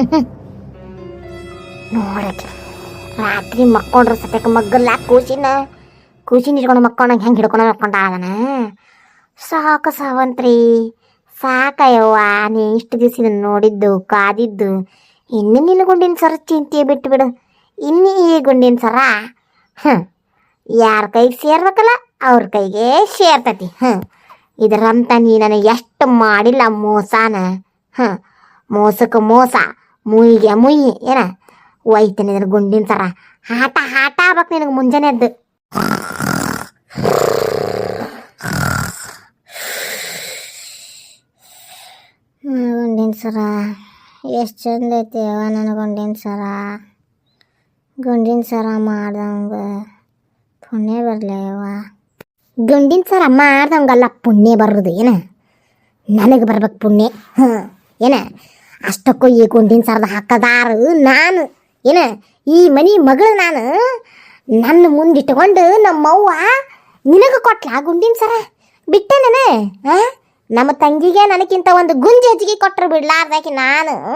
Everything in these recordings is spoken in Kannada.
ನೋಡಕ್ಕೆ. ರಾತ್ರಿ ಮಕ್ಕೊಂಡ್ರೆ ಸತ್ಯಕ್ಕೆ ಮಗ್ಗಲ್ಲ. ಕೂಸಿನ ಕೂಸಿನ ಇಟ್ಕೊಂಡು ಮಕ್ಕೊಂಡಂಗೆ ಹೆಂಗೆ ಹಿಡ್ಕೊಂಡು ಮಕ್ಕೊಂಡ ಅದನ ಸಾಕು ಸಾವಂತ್ರಿ. ಸಾಕಯ್ಯವ್ವ, ನೀ ಇಷ್ಟು ದಿವಸ ನೋಡಿದ್ದು, ಕಾದಿದ್ದು. ಇನ್ನು ನಿನ್ನ ಗುಂಡಿನ ಸರ ಚಿಂತೆ ಬಿಟ್ಟು ಬಿಡು ಇನ್ನು ಈ ಗುಂಡಿನ ಸರ ಹ್ಞೂ ಯಾರ ಕೈಗೆ ಸೇರ್ಬೇಕಲ್ಲ, ಅವ್ರ ಕೈಗೆ ಸೇರ್ತತಿ ಹ್ಞೂ ಇದರಂತ ನೀ ನನಗೆ ಎಷ್ಟು ಮಾಡಿಲ್ಲ ಮೋಸಾನ ಹಾಂ ಮೋಸಕ್ಕೆ ಮೋಸ. ಮುಯಿಗೆ ಮುಯಿ ಏನ? ಒಯ್ತೇನೆ ಗುಂಡಿನ ಸರ. ಹಾಟ ಹಾಟ ಆಗ್ಬೇಕು ನಿನಗೆ ಮುಂಜಾನೆ ಎದ್ದು. ಗುಂಡಿನ ಸರ. ಎಷ್ಟು ಚಂದ ಐತೆ ನನ್ನ ಗುಂಡಿನ ಸರ. ಗುಂಡಿನ ಸರ ಮಾಡ್ದಂಗ ಪುಣ್ಯ ಬರಲಿ ಅವ ಗುಂಡಿನ ಸರ ಮಾಡ್ದಂಗಲ್ಲ, ಪುಣ್ಯ ಬರೋದು, ಏನ? ನನಗೆ ಬರ್ಬೇಕು ಪುಣ್ಯ. ಹಾಂ ಏನ? ಅಷ್ಟಕ್ಕೂ ಈ ಗುಂಡಿನ ಸರದ ಹಾಕದಾರು ನಾನು. ಏನ, ಈ ಮನಿ ಮಗಳು ನಾನು. ನನ್ನ ಮುಂದಿಟ್ಟುಕೊಂಡು ನಮ್ಮವ್ವ ನಿನಗೆ ಕೊಟ್ಲಾ ಗುಂಡಿನ ಸರ? ಬಿಟ್ಟೆ ನಾನು ಆ? ನಮ್ಮ ತಂಗಿಗೆ ನನಗಿಂತ ಒಂದು ಗುಂಜಿ ಹೆಚ್ಚಿಗೆ ಕೊಟ್ಟರು ಬಿಡ್ಲಾರ್ದಾಕಿ ನಾನು.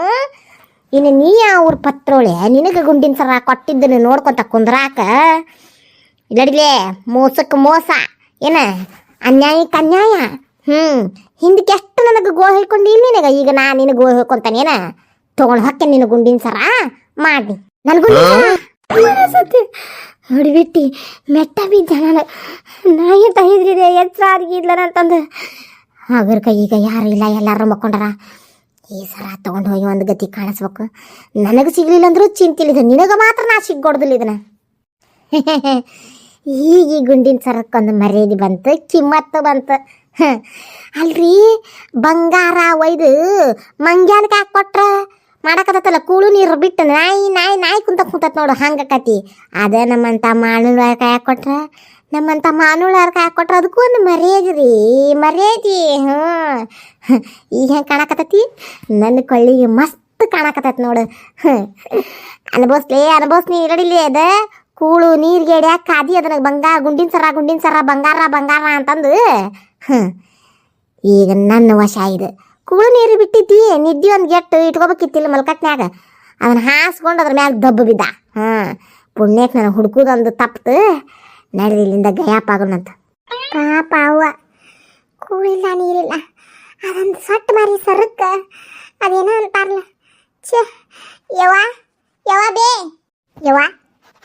ಇನ್ನು ನೀ ಅವ್ರ ಪತ್ರೋಳೆ? ನಿನಗೆ ಗುಂಡಿನ ಸರ ಕೊಟ್ಟಿದ್ದನ್ನು ನೋಡ್ಕೊತ ಕುಂದ್ರಾಕ? ಇಲ್ಲಡಿಲೇ ಮೋಸಕ್ಕೆ ಮೋಸ. ಏನ, ಅನ್ಯಾಯಕ್ಕೆ ಅನ್ಯಾಯ. ಹ್ಞೂ ಹಿಂದಕ್ಕೆ ಎಷ್ಟು ನನಗೆ ಗೋ ಹೇಳ್ಕೊಂಡು ನಿನಗ ಈಗ ನಾ ನಿನ್ನ ಗೋ ಹೇಳ್ಕೊಂತಾನೇನ ತಗೊಂಡ್ ಹೊಕ್ಕೆ ನಿನ್ನ ಗುಂಡಿನ ಸರ? ಮಾಡಿ ನನ್ನ ಗುಂಡಿ ಹೊಡಿಬಿಟ್ಟು ಮೆಟ್ಟ ಬಿದ್ದ ನಾನು. ನಾಯಿ ತಹಿದ್ರಿದೆ ಎಚ್ಚರ ಆಗಿದ್ಲನ ಅಂತಂದು ಅದ್ರ ಈಗ ಯಾರು ಇಲ್ಲ ಎಲ್ಲಾರು ಮಕ್ಕೊಂಡಾರ. ಈ ಸರ ತಗೊಂಡು ಹೋಗಿ ಒಂದು ಗತಿ ಕಾಣಿಸ್ಬೇಕು. ನನಗೆ ಸಿಗ್ಲಿಲ್ಲ ಅಂದ್ರೂ ಚಿಂತಿಲಿದೆ. ನಿನಗೆ ಮಾತ್ರ ನಾ ಸಿಗ್ಗೊಡ್ದಿಲ್ಲ ಇದನ್ನ. ಈಗ ಗುಂಡಿನ ಸರಕ್ಕೊಂದು ಮರ್ಯಾದೆ ಬಂತು, ಕಿಮ್ಮತ್ತು ಬಂತು. ಅಲ್ರಿ, ಬಂಗಾರ ಒಯ್ದು ಮಂಗ್ಯಾನಕ್ಕೆ ಹಾಕಿ ಮಾಡಕತ್ತಲ್ಲ ಕೂಳು ನೀರು ಬಿಟ್ಟು ನಾಯಿ ನಾಯಿ ನಾಯಿ ಕುಂತ ಕುಂತತ್ ನೋಡು ಹಂಗಕತಿ ಅದ ನಮ್ಮಂತ ಮಾನುಳ ಕಾಯಕ್ ಕೊಟ್ರ? ನಮ್ಮಂತ ಮಾನುಳ ಕಾಯಕ್ ಕೊಟ್ರ? ಅದಕ್ಕೂ ಒಂದು ಮರ್ಯಾದೆ ರೀ, ಮರ್ಯಾದೆ ಹ್ಞೂ ಈಗ ಹೆಂಗೆ ಕಾಣಕತ್ತತಿ? ನನ್ನ ಕೊಳ್ಳಿಗೆ ಮಸ್ತ್ ಕಾಣಕತ್ತತ್ ನೋಡು. ಹ್ಞೂ ಅನುಭವಿಸ್ಲಿ, ಅನುಭವಿಸ್ನಿ ಇರಡಿಲಿ ಅದ? ಕೂಳು ನೀರಿಗೆ ಎಡ್ಯಾಕ ಕಾದಿ ಅದನ್ನ ಬಂಗಾರ, ಗುಂಡಿನ ಸರ ಗುಂಡಿನ ಸರ, ಬಂಗಾರ ಬಂಗಾರ ಅಂತಂದು. ಈಗ ನನ್ನ ವಶ ಇದು. ಕೂಳು ನೀರು ಬಿಟ್ಟಿದ್ದಿ, ನಿದ್ದೆ ಒಂದು ಗೆಟ್ಟು ಇಟ್ಕೋಬೇಕಿತ್ತಿಲ್ಲ ಮಲ್ಕಟ್ನ್ಯಾಗ. ಅದನ್ನ ಹಾಸ್ಕೊಂಡು ಅದ್ರ ಮ್ಯಾಲ ದಬ್ಬ ಬಿದ್ದ. ಹಾಂ. ಪುಣ್ಯಕ್ಕೆ ನಾನು ಹುಡುಕುದೊಂದು ತಪ್ಪು ನಡ್ರಿ ಇಲ್ಲಿಂದ ಆಗೋಣಂತ ಪಾಪ ಅವ್ವ. ಕೂಳಿಲ್ಲ, ನೀರಿಲ್ಲ. ಅದೊಂದು ಸೊಟ್ಟು ಮಾರಿ ಸರಕ್ಕ ಅದೇನೋ ಅಂತಾರಲ್ಲ ಛೇ, ಯವ್ವ ಯವ್ವ ಬೇ. ಯವ್ವ.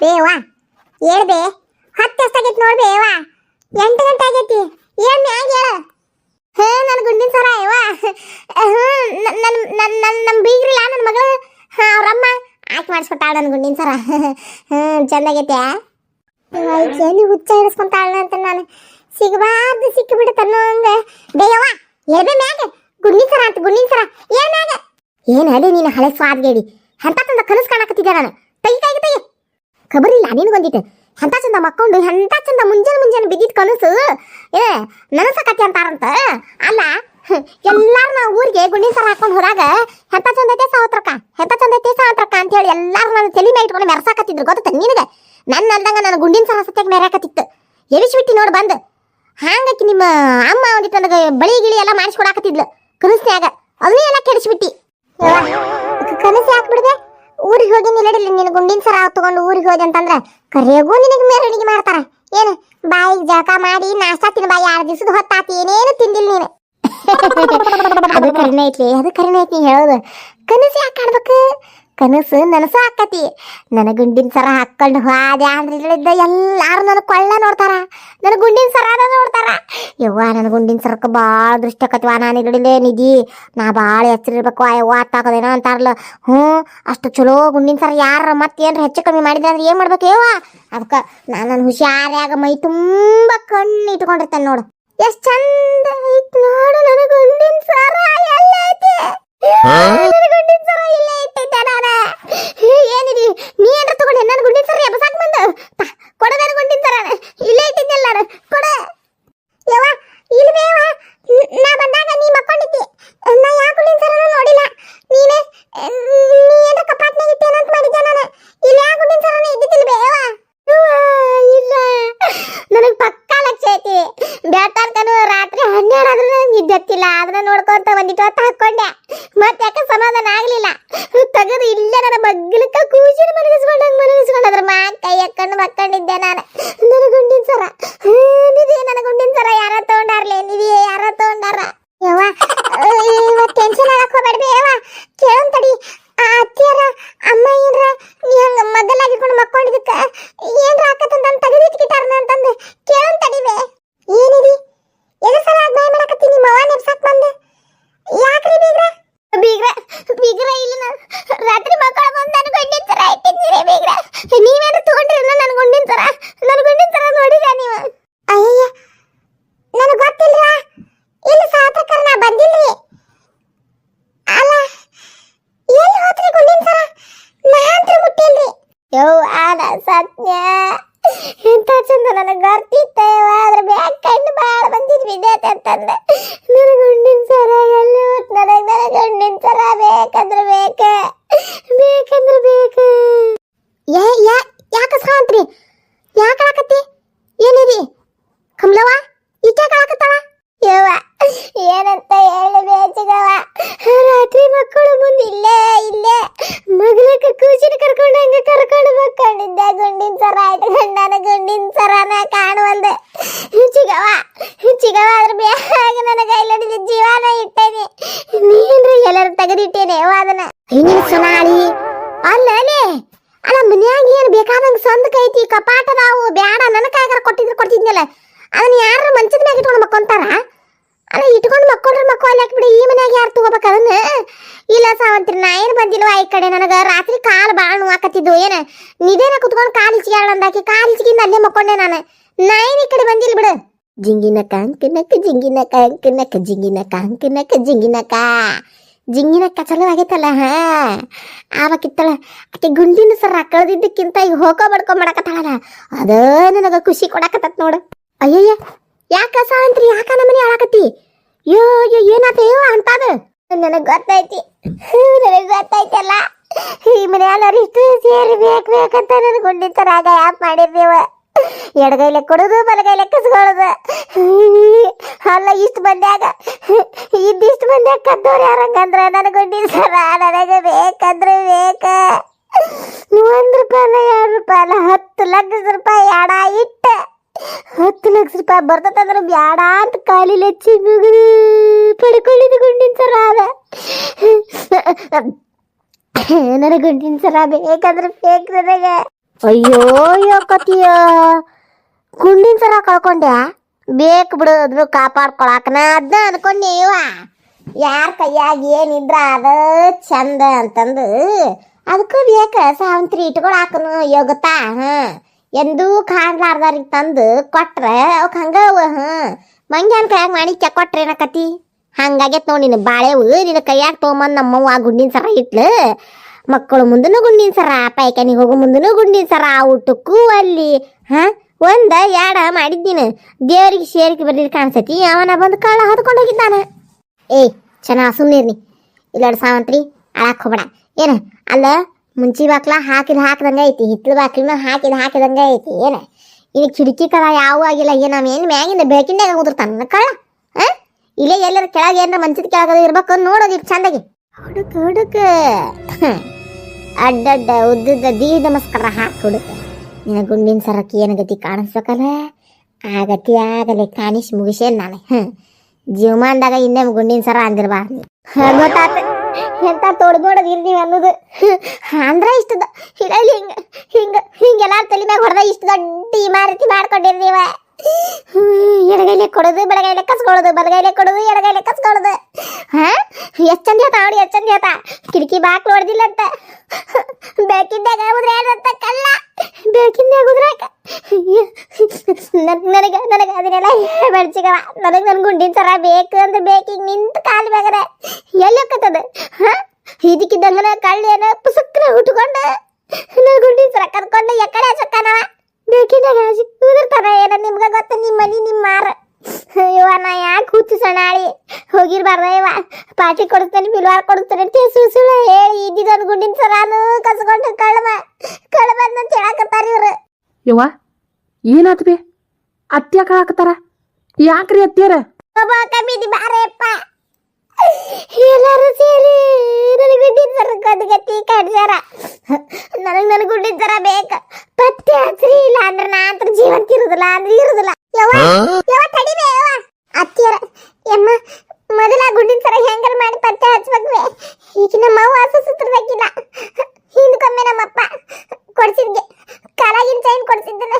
ಬೇ ಹೇಳ್ದೆ ಹತ್ತು ಎಷ್ಟಾಗೈತಿ ನೋಡ್ದೆ ಯವ್ವ ಎಂಟು ಗಂಟೆ ಆಗೈತಿ, ಏನ್ ಮ್ಯಾಗ ಹೇಳ? ಹೇ ನನ್ನ ಗುಂಡಿನ ಸರ ಯವ್ವ. ಹ್ಞೂ ನನ್ನ ನನ್ನ ನಮ್ಮ ಬೀಗ್ರಿಲ್ಲ ನನ್ನ ಮಗಳು. ಅವ್ರಮ್ಮ. ಆಯ್ತು ಮಾಡಿಸ್ಕೊಟ್ಟಾಳ ನನ್ನ ಗುಂಡಿನ ಸರ. ಹ್ಞೂ ಚಂದಾಗೈತೆ ಎಲ್ಲಿ ಹುಚ್ಚ ಹಿಡಿಸ್ಕೊಂತಾಳ ಅಂತ ನಾನು. ಸಿಗಬಾರ್ದು ಸಿಕ್ಕಿಬಿಡುತ್ತ ಅನ್ನೋಂಗ. ಬೇಯವ್ವ ಎಲ್ಬೆ ಮ್ಯಾಗ. ಗುಂಡಿನ ಸರ ಅಂತ, ಗುಂಡಿನ ಸರ. ಏನ್ ಮ್ಯಾಗ? ಏನು ಅದೇ ನೀನು ಹಳೆ ಸ್ವಾದ್ಗೇಡಿ ಎಂತ ತಂದ ಕನಸು ಕಾಣಕತ್ತಿದ್ದೆ ನಾನು. ತೈ ಕೈಗೆ ತೈ ಖಬರ್ ಇಲ್ಲ ನಿನಗೊಂದಿತ್ತು ಎಂತ ಚಂದ ಮಕ್ಕೊಂಡು, ಎಂತ ಚಂದ ಮುಂಜಾನೆ ಮುಂಜಾನೆ ಬಿದ್ದಿದ್ ಕನಸು? ಏ ನನಸಕತ್ತೆ ಅಂತಾರಂತ? ಅಲ್ಲ, ಎಲ್ಲಾರು ನಾವು ಊರಿಗೆ ಗುಂಡಿನ ಸರ ಹಾಕೊಂಡು ಹೊರಗ ಹೆತ್ತ ಚಂದ ಐತೆ ಸಾವತ್ರಕ್ಕ ಎಂತ ಚಂದ ಐತೆ ಸಾವತ್ರಕ್ಕ ಅಂತ ಹೇಳಿ ಎಲ್ಲಾರು ನನ್ನ ತಲೆ ಮೇಲೆ ಇಟ್ಕೊಂಡು ಮೆರ್ಸಾಕತ್ತಿದ್ರು. ಗೊತ್ತ ನಿನಗೆ? ನನ್ನ ಅಲ್ದಂಗ ನನ್ನ ಗುಂಡಿನ ಸರ ಸತ್ಯಾಗ ಮೆರಾಕತ್ತಿತ್ತು ಎಬಿಸ್ಬಿಟ್ಟಿ ನೋಡಿ ಬಂದು. ಹಾಂಗಕ್ಕೆ ನಿಮ್ಮ ಅಮ್ಮ ಒಂದಿತ್ತು ನನಗೆ ಬಳಿ ಗಿಳಿ ಎಲ್ಲ ಮಾಡಿಸ್ಕೊಡಾಕತ್ತಿದ್ಲು. ಕನಸ್ನ್ಯಾಗ. ಅದನ್ನೇ ಎಲ್ಲ ಕೆಡಿಸ್ಬಿಟ್ಟಿ. ಕನಸು ಯಾಕೆ ಊರಿಗೆ ಹೋಗಿ ನಿಲ್ಲಡಿಲ್ಲ ನಿನ್ನ ಗುಂಡಿನ ಸರ ತಗೊಂಡು ಊರಿಗೆ ಹೋದೆ ಅಂತಂದ್ರೆ ಕರೆಗೂ ನಿನಗೆ ಮೆರವಣಿಗೆ ಮಾಡ್ತಾರ. ಏನು? ಬಾಯಿಗೆ ಜಳಕ ಮಾಡಿ ನಾಷ್ಟಾ ತಿನ್ ಬಾಯಿ ಎರಡು ದಿವಸದ ಹೊತ್ತಾತಿ ಏನೇನು ತಿಂದಿಲ್ಲ ನೀನು. ಅದು ಕರಿನೆ ಐತ್ಲಿ ಅದು ಕರಿನೆ ಐತಿ ಹೇಳೋದು. ಕನಸು ಯಾಕೆ ಕಾಣ್ಬೇಕು? ಕನಸು ನನಸು ಆಕತಿ. ನನ್ನ ಗುಂಡಿನ ಸರ ಹಾಕೊಂಡು ಹೋದೆ ಅಂದ್ರೆ ಎಲ್ಲಾರು ನನ್ನ ಕೊಳ್ಳ ನೋಡ್ತಾರ. ನನ್ನ ಗುಂಡಿನ ಅದ ನೋಡ್ತಾರ. ಯವ್ವ ನನ್ನ ಗುಂಡಿನ ಸರಕ್ಕೆ ಭಾಳ ದೃಷ್ಟಿ ಆಕತಿವ ನಾನು ನಿಧಿ. ನಾ ಭಾಳ ಎಚ್ಚರಿರ್ಬೇಕು ಯವ್ವ ಅತ್ತಾಕೋದೇನೋ ಅಂತಾರಲ್ಲ. ಹ್ಞೂ ಅಷ್ಟು ಚಲೋ ಗುಂಡಿನ ಸರ ಯಾರ ಮತ್ತೇನ್ರ ಹೆಚ್ಚು ಕಮ್ಮಿ ಮಾಡಿದ್ರೆ ಅಂದ್ರೆ ಏನು ಮಾಡ್ಬೇಕು ಯವ್ವ? ಅದಕ್ಕೆ ನಾನು ನನ್ನ ಹುಷಾರ್ಯಾಗ ಮೈ ತುಂಬ ಕಣ್ಣು ಇಟ್ಕೊಂಡಿರ್ತೇನೆ ನೋಡು. ಎಷ್ಟು ಚಂದ ಐತ್ ನೋಡು ನನ್ನ ಗುಂಡಿನ ಸರ ಎಲ್ಲ ಐತಿ ನನ್ನ ಗುಂಡಿನ ಸರ ಇಲ್ಲೇ ಇಟ್ಟಿದ್ದೆ ನಾನ. ಏನಿದಿ? ನೀ ಏನ್ರ ತಗೊಂಡೆ ನನ್ನ ಗುಂಡಿನ ಸರ ಎಬಸಾಕ್ ಬಂದು? ಕೊಡ ನನ್ನ ಗುಂಡಿನ ಸರ. ಇಲ್ಲೇ ಇಟ್ಟಿದ್ದೆಲ್ಲ ಕೊಡ. ಯವ್ವ ಇಲ್ವೇವ ನಾ ಬಂದಾಗ ನೀ ಮಕ್ಕೊಂಡಿದ್ದಿ. ನಾ ಯಾಕೆ ಗುಂಡಿನ ನೋಡಿಲ್ಲ. ನೀನೇ ನೀ ಏನ್ರ ಕಪಾಟ್ನಾಗ ಇಟ್ಟೇನ ಅಂತ ಮಾಡಿದ್ದೆ ನಾನು. ಇಲ್ಲಿ ಯಾಕೆ ಗುಂಡಿನ ಇದ್ದಿದ್ದಿಲ್ಲ ಬೇವ ಇಲ್ಲ. ನನಗೆ ಪಕ್ಕಾ ಲಕ್ಷ ಐತಿ. ಬೇತಾರ್ಕನು ರಾತ್ರಿ ಹನ್ನೆರಡು ಆದ್ರೂ ನೋಡ್ಕೊಂತ ಒಂದಿಟ್ಟು ಹೊತ್ತು ಹಾಕೊಂಡೆ. ಮತ್ತೆ ಯಾಕೆ ಸಮಾಧಾನ ಆಗ್ಲಿಲ್ಲ? ತೆಗೆದು ಇಲ್ಲೇ ನನ್ನ ಬಗ್ಲಕ್ಕ ಕೂಸಿನ ಮಲಗಿಸ್ಕೊಂಡಂಗ್ ಮಲಗಿಸ್ಕೊಂಡ ಅದ್ರ ಮಾ ಕೈ ಹಾಕೊಂಡು ಮಕ್ಕೊಂಡಿದ್ದೆ ನಾನು. ನನ್ನ ಗುಂಡಿನ ಸರ. ನಿಧಿ, ನನ್ನ ಗುಂಡಿನ ಸರ. ಯಾರ ತಗೊಂಡಾರ್ಲೆ? ನಿಧಿ, ಯಾರ ತಗೊಂಡಾರ? ಯವ್ವ ಟೆನ್ಷನ್ ಆಗಕ್ ಹೋಗ್ಬೇಡ್ಬಿ ಯವ್ವ ಕೇಳನ್ ತಡಿ ಆ ಅತ್ತಿಯರ ಅಮ್ಮ ಏನ್ರ ನೀ ಹಂಗ ಮಗಲಾಗಿಕೊಂಡು ಮಕ್ಕೊಂಡಿದ್ದಕ್ಕ ಏನ್ರ ಆಕತ್ತಂತ ತೆಗೆದಿಟ್ಕಿಟ್ಟಾರನ ಅಂತಂದು ಕೇಳನ್ ತಡಿವೆ ಏನಿದಿ ಎದ್ರ ಸಲ ಬಾಯ್ ಮಾಡಕತ್ತಿ ನಿಮ್ಮ ಅವ್ವ ನೆಪ್ಸಾಕ್ ಬಂದ ಯಾಕ್ರಿ ಬೀಗ್ರ ಬೀಗ್ರ ಬೀಗ್ರ ಇಲ್ಲ ನಾನು ರಾತ್ರಿ ಮಕ್ಕಳ ಬಂದು ನನ್ನ ಗಂಡಿನ ತರ ಇಟ್ಟಿದ್ದೀರಿ ಬೀಗ್ರ ನೀವೇನು ತಗೊಂಡ್ರಿ ನನ್ನ ಗಂಡಿನ ತರ ನನ್ನ ಗಂಡಿನ ತರ ನೋಡಿದ ನೀವು ಅಯ್ಯಯ್ಯ ನನಗೆ ಗೊತ್ತಿಲ್ಲ ಇಲ್ಲ ಸಾತ್ರಕರ ನಾ ಬಂದಿಲ್ರಿ ಅಲ್ಲ ಎಲ್ಲಿ ಹೋದ್ರಿ ಗುಂಡಿನ ಸರ ನಾ ಅಂತ್ರ ಮುಟ್ಟಿಲ್ರಿ ಯವ್ವ ಆನ ಸತ್ಯ. ಎಂತ ಚಂದ ನನಗೆ ಗೊತ್ತಿತ್ತೇವ ಆದ್ರೆ ಬ್ಯಾಗ್ ಕಂಡು ಭಾಳ ಬಂದಿದ್ ವಿದ್ಯಾರ್ಥಿ ಅಂತಂದೆ. ನನಗೆ ಗುಂಡಿನ ಸರ ಎಲ್ಲಿ ನನಗೆ ನನಗೆ ಗುಂಡಿನ ಸರ ಬೇಕಂದ್ರೆ ಬೇಕ. ಬೇಕಂದ್ರೆ ಬೇಕ. ಯಾ ಯಾ, ಯಾಕ ಸಾಂತ್ರಿ ಯಾಕೆ ಆಕತಿ ಏನಿರಿ ಕಮಲವ್ವ ಈಕೆ ಕಾಕತ್ತಾಳ ಯವ್ವ, ಏನಂತ ಹೇಳಿ ಬೇಚಿಗವ ರಾತ್ರಿ ಮಕ್ಕಳು ಮುಂದೆ ಇಲ್ಲೇ ಇಲ್ಲೇ ಮಗಳಕ್ಕ ಕೂಸಿನ ಕರ್ಕೊಂಡು ಹಂಗ ಕರ್ಕೊಂಡು ಮಕ್ಕಳಿದ್ದೆ ಗುಂಡಿನ ಸರ ಆಯ್ತು ಗಂಡನ ಗುಂಡಿನ ಸರನ ಕಾಣುವಲ್ದೆ ಚಿಗವ ಚಿಗವ ಅದ್ರ ಬ್ಯಾಗ ನನ್ನ ಕೈಲಡಿದ ಜೀವನ ಇಟ್ಟೇನಿ ನೀನ್ರಿ ಎಲ್ಲರೂ ತೆಗೆದಿಟ್ಟೇನೆ ಯವ್ವ ಅದನ್ನ ಹಿಂಗಿನ ಸೊನಾಳಿ ಅಲ್ಲ ಅಲ್ಲೇ ಅಲ್ಲ ಮನ್ಯಾಗ ಏನ್ ಬೇಕಾದಂಗ ಸಂದಕ ಐತಿ, ಕಪಾಟ ನಾವು ಬ್ಯಾಡ ನನಕಾಗಾರ ಕೈಗಾರ ಕೊಟ್ಟಿದ್ರು ಕೊಡ್ತಿದ್ನಲ್ಲ. ಅದನ್ನ ಯಾರು ಮಂಚದ ಮ್ಯಾಗ ಇಟ್ಕೊಂಡು ಮಕ್ಕೊಂತಾರ? ಅಲ್ಲ, ಇಟ್ಕೊಂಡು ಮಕ್ಕೊಂಡ್ರೆ ಮಕ್ಕಳು ಬಿಡಿ ಈ ಮನ್ಯಾಗ ಯಾರು ತಗೋಬೇಕು ಅದನ್ನ? ಇಲ್ಲ ಸಾವಂತ್ರಿ, ನಾ ಏನು ಬಂದಿಲ್ವ ಈ ಕಡೆ ನನಗೆ ರಾತ್ರಿ ಕಾಲು ಭಾಳ ನೋವಾಕತ್ತಿದ್ದು ಏನು? ನಿದೇನ ಕುತ್ಕೊಂಡು ಕಾಲು ಇಚ್ಚಿಗೆ ಅಂದಾಕಿ, ಕಾಲು ಇಚ್ಚಿಗಿಂದ ಅಲ್ಲೇ ಮಕ್ಕೊಂಡೆ ನಾನು. ನಾ ಏನು ಈ ಕಡೆ ಬಂದಿಲ್ಲ ಬಿಡು? ಜಿಂಗಿನ ಕಾಂಕಿನಕ ಜಿಂಗಿನ ಕಾಂಕಿನಕ ಜಿಂಗಿನ ಕಾಂಕನಕ ಜಿಂಗಿನಕ ಜಿಂಗಿನಕ್ಕ ಚಲೋ ಆಗೈತಲ್ಲ, ಹಾ. ಆವಕ್ಕಿತ್ತಳ ಆಕೆ ಗುಂಡಿನ ಸರ ಕಳೆದಿದ್ದಕ್ಕಿಂತ ಈಗ ಹೋಗೋ ಬಡ್ಕೊಂಡ್ ಮಾಡಕತ್ತಾಳಲ್ಲ. ಅದ ನನಗ ಖುಷಿ ಕೊಡಕತ್ತ ನೋಡು. ಅಯ್ಯಯ್ಯ, ಯಾಕ ಸಾಂತ್ರಿ ಯಾಕ ನಮ್ಮನೆ ಆಳಕತ್ತಿ ಯೋ ಯೋ ಏನಾತಯ್ಯೋ ಅಂತಾದ ನನಗೆ ಗೊತ್ತೈತಿ, ನನಗೆ ಗೊತ್ತೈತಲ್ಲ ಈ ಮನೆಯಲ್ಲವ್ರು ಇಷ್ಟು ಸೇರಿ ಬೇಕು ಬೇಕಂತ ನನಗೆ ಗುಂಡಿನ ತರ ಆಗ ಯಾಕೆ ಮಾಡಿರ್ತೀವ ಎಡಗೈಲೆ ಕೊಡುದು, ಬಲಗೈಲೆ ಕಸ್ಕೊಳ್ಳೋದು. ಅಲ್ಲ, ಇಷ್ಟು ಮಂದ್ಯಾಗ, ಇದ್ದಿಷ್ಟು ಬಂದ್ಯಾಗ ಕದ್ದವ್ರು ಯಾರಂಗಂದ್ರೆ ನನಗೆ ಗುಂಡಿನ ಸರ, ನನಗೆ ಬೇಕಂದ್ರೆ ಬೇಕ. ಒಂದ್ ರೂಪಾಯಿ ಎರಡು ರೂಪಾಯಿ ಅಲ್ಲ ಹತ್ತು ಲಕ್ಷ ರೂಪಾಯಿ ಎಡ ಇಟ್ಟ. ಹತ್ತು ಲಕ್ಷ ರೂಪಾಯಿ ಬರ್ತದಂದ್ರೆ ಬ್ಯಾಡ ಅಂತ ಕಾಲಿಲೆ ಹಚ್ಚಿ ಮುಗಿದು ಪಡ್ಕೊಳ್ಳಿದ ಗುಂಡಿನ ಸರ ಅದ. ನನಗೆ ಗುಂಡಿನ ಸರ ಬೇಕಂದ್ರೆ ಬೇಕು ನನಗೆ. ಅಯ್ಯೋ ಅಯ್ಯೋ ಕತಿಯ? ಗುಂಡಿನ ಸರ ಕಳ್ಕೊಂಡೆ ಬೇಕು ಬಿಡು ಅದ್ರ ಕಾಪಾಡ್ಕೊಳಕನ ಅದನ್ನ ಅನ್ಕೊಂಡೆ ಯಾರ ಕೈಯಾಗ ಏನಿದ್ರ ಅದ ಚಂದ ಅಂತಂದು. ಅದಕ್ಕೂ ಬೇಕ ಸಾವಂತ್ರಿ ಇಟ್ಕೊಳಾಕನು, ಯೋಗತಾ, ಹಾ. ಎಂದೂ ಕಾಣ್ಲಾರ್ದಾರಿಗೆ ತಂದು ಕೊಟ್ರೆ ಅವಕ್ಕೆ ಹಂಗೆ ಅವ, ಹಾಂ. ಮಂಗ್ಯಾನ ಕೈಯಾಗ ಮಾಣಿಕ್ಯ ಕೊಟ್ರೆ ಏನಕತಿ ಹಂಗಾಗೈತ್ ನೋಡಿ ನಿನ್ನ ಬಾಳೆವು ನಿನ್ನ ಕೈಯಾಗ ತೊಗೊಂಬಂದು ನಮ್ಮವ್ವ ಗುಂಡಿನ ಸರ ಇಟ್ಲು. ಮಕ್ಕಳು ಮುಂದೂ ಗುಂಡಿನ ಸರ ಪೈಖಾನಿಗೆ ಹೋಗೋ ಮುಂದೂ ಗುಂಡಿನ ಸರ, ಊಟಕ್ಕೂ ಅಲ್ಲಿ, ಹಾ? ಒಂದ ಯಾಡ ಮಾಡಿದ್ದೀನಿ. ದೇವರಿಗೆ ಸೇರಿಕೆ ಬರ್ದಿದ್ದು ಕಾಣಿಸತಿ, ಅವನ ಬಂದು ಕಳ್ಳ ಹೊದ್ಕೊಂಡು ಹೋಗಿದ್ದಾನ. ಏಯ್ ಚೆನ್ನಾಗಿ ಸುಮ್ಮನಿರ್ನಿ ಇಲ್ಲಾಡ ಸಾವಂತ್ರಿ, ಅಳಾಕ್ ಹೋಗಬೇಡ. ಏನ, ಅಲ್ಲ, ಮುಂಚಿ ಬಾಕ್ಲ ಹಾಕಿದ ಹಾಕಿದಂಗೆ ಐತಿ, ಹಿತ್ತಲ ಬಾಕ್ಲನ ಹಾಕಿದ ಹಾಕಿದಂಗೆ ಐತಿ, ಏನ? ಇನ್ನು ಕಿಡಕಿ ಕದ ಯಾವ ಆಗಿಲ್ಲ, ಏನ ಏನು ಮ್ಯಾಗಿಂದ ಬೇಕಿಂದ ಉದುರ್ತಾನ ಕಳ್ಳ ಆ ಇಲ್ಲೇ ಎಲ್ಲರ ಕೆಳಗೆ ಏನಾರ ಮಂಚದ ಕೆಳಗದ ಇರ್ಬೇಕು ನೋಡೋದು ಚಂದಾಗಿ. ಹುಡುಕ ಹುಡುಕ. ಅಡ್ಡಡ್ಡ ಉದ್ದದ ದೀ ನಮಸ್ಕಾರ ಹಾ ಹುಡುಕ ನಿನ್ನ ಗುಂಡಿನ ಸರಕ್ಕೆ ಏನು ಗತಿ ಕಾಣಿಸ್ಬೇಕಲ್ಲ? ಆ ಗತಿ ಆಗಲಿ ಕಾಣಿಸಿ ಮುಗಿಸೇನ್ ನಾನು. ಹ್ಞೂ ಜೀವಮಾನದಾಗ ಇನ್ನೇ ಗುಂಡಿನ ಸರ ಅಂದಿರ್ಬಾರ್ದು ಗೊತ್ತಾತ. ಎಂತ ತೊಡ್ದೋಡದ್ ಇರ್ತೀವಿ ಅನ್ನೋದು. ಅಂದ್ರ ಇಷ್ಟದ ಹಿಡಲಿ ಹಿಂಗ ಹಿಂಗ, ಹಿಂಗೆಲ್ಲ ತಲೆ ಮ್ಯಾಗ ಹೊಡೆದ ಇಷ್ಟು ದೊಡ್ಡ ಇಮಾರತಿ ಮಾಡ್ಕೊಂಡಿರ್ತೀವ ಎಡಗೈಲೆ ಕೊಡೋದು ಬೆಳಗೈಲೆ ಕಸ್ಕೊಳ್ಳೋದು ಬಲಗೈಲೆ ಕೊಡೋದು, ಎಡಗೈಲೆ ಕಸ್ಕೊಳ್ಳೋದು ಹಾ? ಎಷ್ಟ್ ಚಂದ ಹೇಳ್ತಾ ನೋಡಿ, ಎಷ್ಟ್ ಚಂದ ಹೇಳ್ತಾ. ಕಿಟಕಿ ಬಾಕ್ಲು ಹೊಡೆದಿಲ್ಲ ಅಂತ. ನನಗ ನನಗೆ ಅದನ್ನೆಲ್ಲ ಹೇಳ್ಬೇಡ್ಚಿಗವ ನನಗೆ ನನ್ ಗುಂಡಿನ ಸರ ಬೇಕು ಅಂತ ಬೇಕೀಗ ನಿಂತ ಕಾಲು ಮ್ಯಾಗರ ಎಲ್ಲಿ ಹೋಗತ್ತದ ಹಾ ಇದಕ್ಕಿದ್ದಂಗನ ಕಳ್ಳೇನ ಪುಸಕ್ನ ಉಟ್ಕೊಂಡ ನನ್ನ ಗುಂಡಿನ ಸರ ಕರ್ಕೊಂಡು ಎಕಡೆ ಹಚ್ಚಕ್ಕನವ ಬೇಕಿದ್ದಾಗ ಉದುರ್ತಾನ ಏನ ನಿಮ್ಗ ಗೊತ್ತ? ನಿಮ್ಮ ಮನಿ ನಿಮ್ಮ ಮಾರ. ಇವ ನಾ ಯಾಕೆ ಹುಚ್ಚು ಸಣಾಳಿ? ಹೋಗಿರ್ಬಾರ್ದ ಇವ ಪಾರ್ಟಿ ಕೊಡಿಸ್ತಾನೆ, ಬಿಲ್ವಾರ್ ಕೊಡಿಸ್ತಾನೆ ಅಂತ ಸುಳ್ಳು ಹೇಳಿ ಇದ್ದಿದ್ದೊಂದು ಗುಂಡಿನ ಸರಾನು ಕಸ್ಕೊಂಡು ಕಳ್ಳ ಕಳ್ಳ ಬಂದಂತ ಹೇಳಕತ್ತಾರ ಇವ್ರು. ಯವ್ವ, ಏನಾತ್ ಅತ್ಯಾಕ ಹಾಕತಾರ ಯಾಕ್ರಿ ಅತ್ಯಾರ ಎಲ್ಲರೂ ಸೇರಿ ನನಗೆ ಗುಡ್ಡಿನ ಸರ ಗತಿ ಕಡ್ಸ್ಯಾರ. ನನಗೆ ನನಗೆ ಗುಡ್ಡಿನ ಸರ ಬೇಕ. ಪತ್ತೆ ಹಚ್ರಿ ಇಲ್ಲ ಅಂದ್ರೆ ನಾ ಅಂತ ಜೀವಂತ ಇರುದಿಲ್ಲ ಅಂದ್ರೆ ಇರುದಿಲ್ಲ. ಯವ್ವ ಯವ್ವ ತಡಿಬೇ ಯವ್ವ. ಅತ್ತಿಯರ ಯಮ್ಮ ಮೊದಲ ಗುಡ್ಡಿನ ಸರ ಹೆಂಗಲ್ ಮಾಡಿ ಪತ್ತೆ ಹಚ್ಬೇಕ್ವೆ. ಈಗ ನಮ್ಮ ಅವ್ವ ಹಸುತ್ತಿರ್ಬೇಕಿಲ್ಲ ಹಿಂದ್ಕೊಮ್ಮೆ ನಮ್ಮಪ್ಪ ಕೊಡ್ಸಿದ್ಗೆ ಕಾಲಾಗಿನ ಚೈನ್ ಕೊಡ್ಸಿದ್ದನ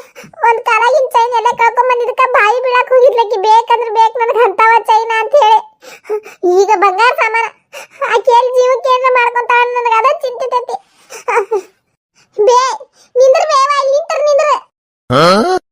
ಒಂದ್ ಕಾಲಾಗಿನ ಚೈನ್ ಎಲ್ಲ ಕಳ್ಕೊಂಡ್ ಬಂದಿದ್ದಕ್ಕ ಬಾಯಿ ಬೀಳಕ್ ಹೋಗಿದ್ಲಕ್ಕಿ ಬೇಕಂದ್ರೆ ಬೇಕು ನನಗೆ ಅಂತವ ಚೈನ ಅಂತ ಹೇಳಿ ಈಗ ಬಂಗಾರ ಸಾಮಾನ ಆಕೆ ಎಲ್ಲಿ ಜೀವಕ್ಕೆ ಏನಾರ ಮಾಡ್ಕೊಂತಾಳ ನನಗೆ ಅದ ಚಿಂತೆ